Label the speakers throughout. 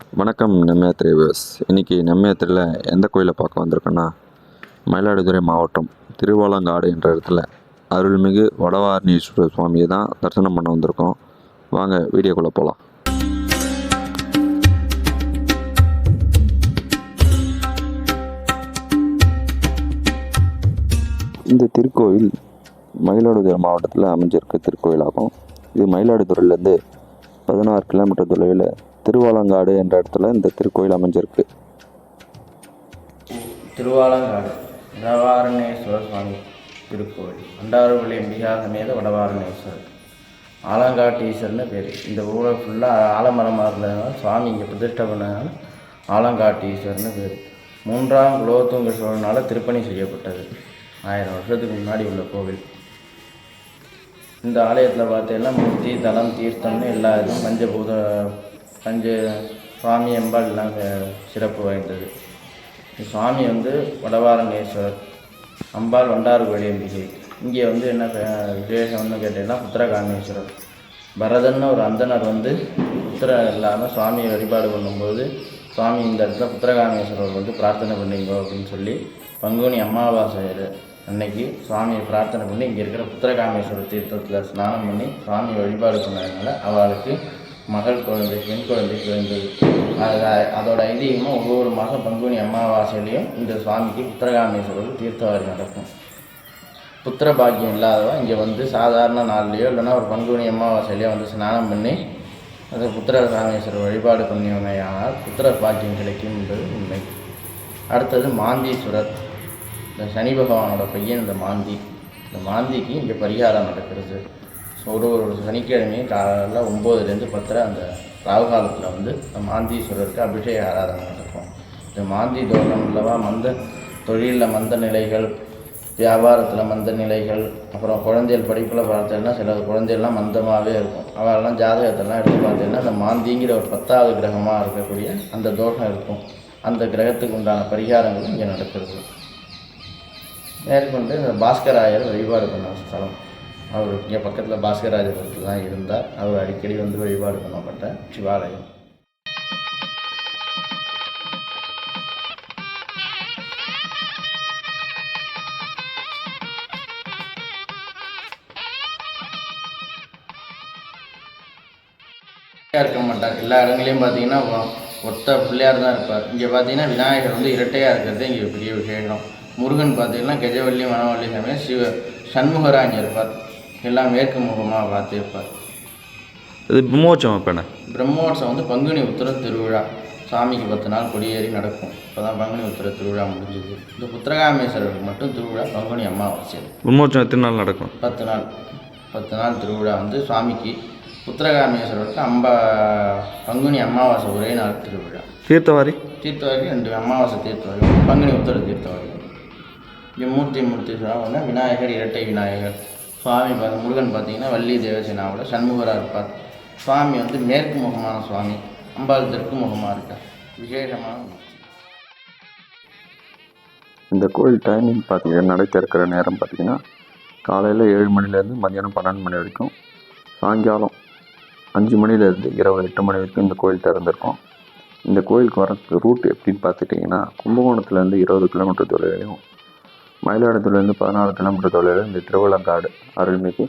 Speaker 1: வணக்கம் நம்மயாத்திரை வியூஸ் இன்றைக்கி நம்மயாத்திரையில் எந்த கோயிலை பார்க்க வந்திருக்கோன்னா மயிலாடுதுறை மாவட்டம் திருவாலங்காடு என்ற இடத்துல அருள்மிகு வடவாரணீஸ்வரர் சுவாமியை தான் தரிசனம் பண்ண வந்திருக்கோம். வாங்க வீடியோக்குள்ளே போகலாம் இந்த திருக்கோயில் மயிலாடுதுறை மாவட்டத்தில் அமைஞ்சிருக்க திருக்கோயிலாகும். இது மயிலாடுதுறையிலேருந்து பதினாறு கிலோமீட்டர் தொலைவில் திருவாலங்காடு என்ற இடத்துல இந்த திருக்கோயில் அமைஞ்சிருக்கு.
Speaker 2: திருவாலங்காடு வடவாரணேஸ்வரர் சுவாமி திருக்கோவில் அண்டாறுவள்ளி அம்பிகா சமேத வடவாரணேஸ்வரர். ஆலங்காட்டீஸ்வரர்னு பேர். இந்த ஊரை ஃபுல்லாக ஆலமரமாக இருந்ததுனால சுவாமி இங்கே பிரதிஷ்டை பண்ணதுனால ஆலங்காட்டீஸ்வரர்னு பேர். மூன்றாம் குலோத்துங்க சோழனால திருப்பணி செய்யப்பட்டது. ஆயிரம் வருஷத்துக்கு முன்னாடி உள்ள கோவில். இந்த ஆலயத்தில் பார்த்தீங்கன்னா மூர்த்தி தலம் தீர்த்தம்னு எல்லா இதுவும் பஞ்சபூத தஞ்சை சுவாமி அம்பாள் சிறப்பு வாய்ந்தது. சுவாமி வந்து வடவாரணேஸ்வரர். அம்பாள் வண்டாறுபடி அம்பிகை. இங்கே வந்து என்ன பே- விசேஷம்னு கேட்டீங்கன்னா புத்திரகாமேஸ்வரர் பரதன்னு ஒரு அந்தனர் வந்து புத்திரம் இல்லாமல் சுவாமியை வழிபாடு பண்ணும்போது சுவாமி இந்த இடத்துல புத்திரகாமேஸ்வரர் வந்து பிரார்த்தனை பண்ணிங்கோ அப்படின்னு சொல்லி பங்குனி அமாவாசை அன்னைக்கு சுவாமியை பிரார்த்தனை பண்ணி இங்கே இருக்கிற புத்திரகாமேஸ்வரர் தீர்த்தத்தில் ஸ்நானம் பண்ணி சுவாமியை வழிபாடு பண்ணதுனால அவளுக்கு மகள் குழந்தை பெண் குழந்தை பிறந்தது. அது அதோட ஐதீகமாக ஒவ்வொரு மாதம் பங்குனி அமாவாசையிலையும் இந்த சுவாமிக்கு புத்திரகாமேஸ்வரர் தீர்த்தவாரி நடக்கும். புத்திர பாக்கியம் இல்லாதவா இங்கே வந்து சாதாரண நாள்லையோ இல்லைன்னா ஒரு பங்குனி அமாவாசையிலையோ வந்து ஸ்நானம் பண்ணி அந்த புத்திர ராமேஸ்வரர் வழிபாடு பண்ணியவனையானால் புத்திர பாக்கியம் கிடைக்கும் என்பது உண்மை. அடுத்தது மாந்தீஸ்வரர். இந்த சனி பகவானோட பையன் இந்த மாந்தி. இந்த மாந்திக்கு இங்கே பரிகாரம் நடக்கிறது. ஒரு ஒரு சனிக்கிழமையும் காலையில் ஒம்போதுலேருந்து பத்தரை அந்த ராகு காலத்தில் வந்து மாந்தீஸ்வரருக்கு அபிஷேக ஆராதனை நடக்கும். இந்த மாந்தி தோஷம் இல்லவா மந்த தொழிலில் மந்த நிலைகள் வியாபாரத்தில் மந்த நிலைகள் அப்புறம் குழந்தைகள் படிப்பில் பார்த்தீங்கன்னா சில குழந்தைகள்லாம் மந்தமாகவே இருக்கும். அவெல்லாம் ஜாதகத்தெல்லாம் எடுத்து பார்த்தீங்கன்னா அந்த மாந்திங்கிற ஒரு பத்தாவது கிரகமாக இருக்கக்கூடிய அந்த தோஷம் இருக்கும். அந்த கிரகத்துக்கு உண்டான பரிகாரங்களும் இங்கே நடக்கிறது. மேற்கொண்டு இந்த பாஸ்கராயர் வழிபாடு பண்ண ஸ்தலம். அவர் இங்கே பக்கத்தில் பாஸ்கராஜபுரத்தில் தான் இருந்தார். அவர் அடிக்கடி வந்து வழிபாடு பண்ணப்பட்ட சிவாலயம். இருக்க மாட்டார். எல்லா இடங்களையும் பார்த்தீங்கன்னா ஒத்த பிள்ளையார் தான் இருப்பார். இங்கே பார்த்தீங்கன்னா விநாயகர் வந்து இரட்டையாக இருக்கிறது இங்கே பெரிய விஷயம் முருகன் பார்த்தீங்கன்னா கெஜவள்ளி மனவள்ளி சமயம் சிவ சண்முகரா இங்கே இருப்பார். எல்லாம் மேற்கு முகமாக பார்த்து இருப்பார்
Speaker 1: இது பிரம்மோற்சவம் என்ன
Speaker 2: பிரம்மோற்சவம் வந்து பங்குனி உத்திர திருவிழா. சாமிக்கு பத்து நாள் கொடியேறி நடக்கும். இப்போ தான் பங்குனி உத்திர திருவிழா முடிஞ்சது. இந்த புத்திரகாமேஸ்வரருக்கு மட்டும் திருவிழா பங்குனி அமாவாசை.
Speaker 1: பிரம்மோற்சவம் எத்தனை நாள் நடக்கும்?
Speaker 2: பத்து நாள். பத்து நாள் திருவிழா வந்து சுவாமிக்கு உத்திரகாமேஸ்வரருக்கு அம்பா பங்குனி அமாவாசை ஒரே நாள் திருவிழா.
Speaker 1: தீர்த்தவாரி?
Speaker 2: தீர்த்தவாரி ரெண்டு அமாவாசை தீர்த்தவாரி பங்குனி உத்தர தீர்த்தவாரி. இங்கே மூர்த்தி மூர்த்தி சொன்னா விநாயகர் இரட்டை விநாயகர். சுவாமி பார்த்து முருகன் பார்த்தீங்கன்னா வள்ளி தேவசேனாவில் சண்முகராக இருப்பார். சுவாமி வந்து மேற்கு முகமான சுவாமி அம்பாள் தெற்கு முகமாக இருக்கார். விசேஷமான
Speaker 1: இந்த கோயில் டைமிங் பார்த்தீங்கன்னா நடை திறக்கிற நேரம் பார்த்தீங்கன்னா காலையில் ஏழு மணிலேருந்து மதியானம் பன்னெண்டு மணி வரைக்கும் சாயங்காலம் அஞ்சு மணிலேருந்து இரவு எட்டு மணி வரைக்கும் இந்த கோயில் திறந்திருக்கும். இந்த கோயிலுக்கு வரதுக்கு ரூட் எப்படின்னு பார்த்துட்டிங்கன்னா கும்பகோணத்துலேருந்து இருபது கிலோமீட்டர் தொலைவிலையும் மயிலாடுதுறையிலேருந்து பதினாறு கிலோமீட்டர் தொலைவில் இந்த திருவள்ளங்காடு அருள்மிகு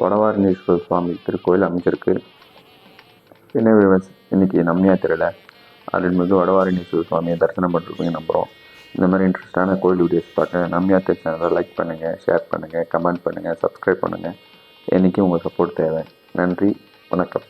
Speaker 1: வடவாரணீஸ்வரர் சுவாமி திருக்கோயில் அமைஞ்சிருக்கு. என்ன விருவன் இன்றைக்கி இன்னைக்கு நம்மியாத்திரையில் அருள்மிகு வடவாரணீஸ்வரர் சுவாமியை தரிசனம் பண்ணிருப்பீங்க நம்புகிறோம் இந்த மாதிரி இன்ட்ரெஸ்டான கோயில் வீடியோஸ் பார்க்க நம்மியாத்திரை சேனலை லைக் பண்ணுங்கள் ஷேர் பண்ணுங்கள் கமெண்ட் பண்ணுங்கள் சப்ஸ்கிரைப் பண்ணுங்கள் என்றைக்கும் உங்கள் சப்போர்ட் தேவை. நன்றி வணக்கம்.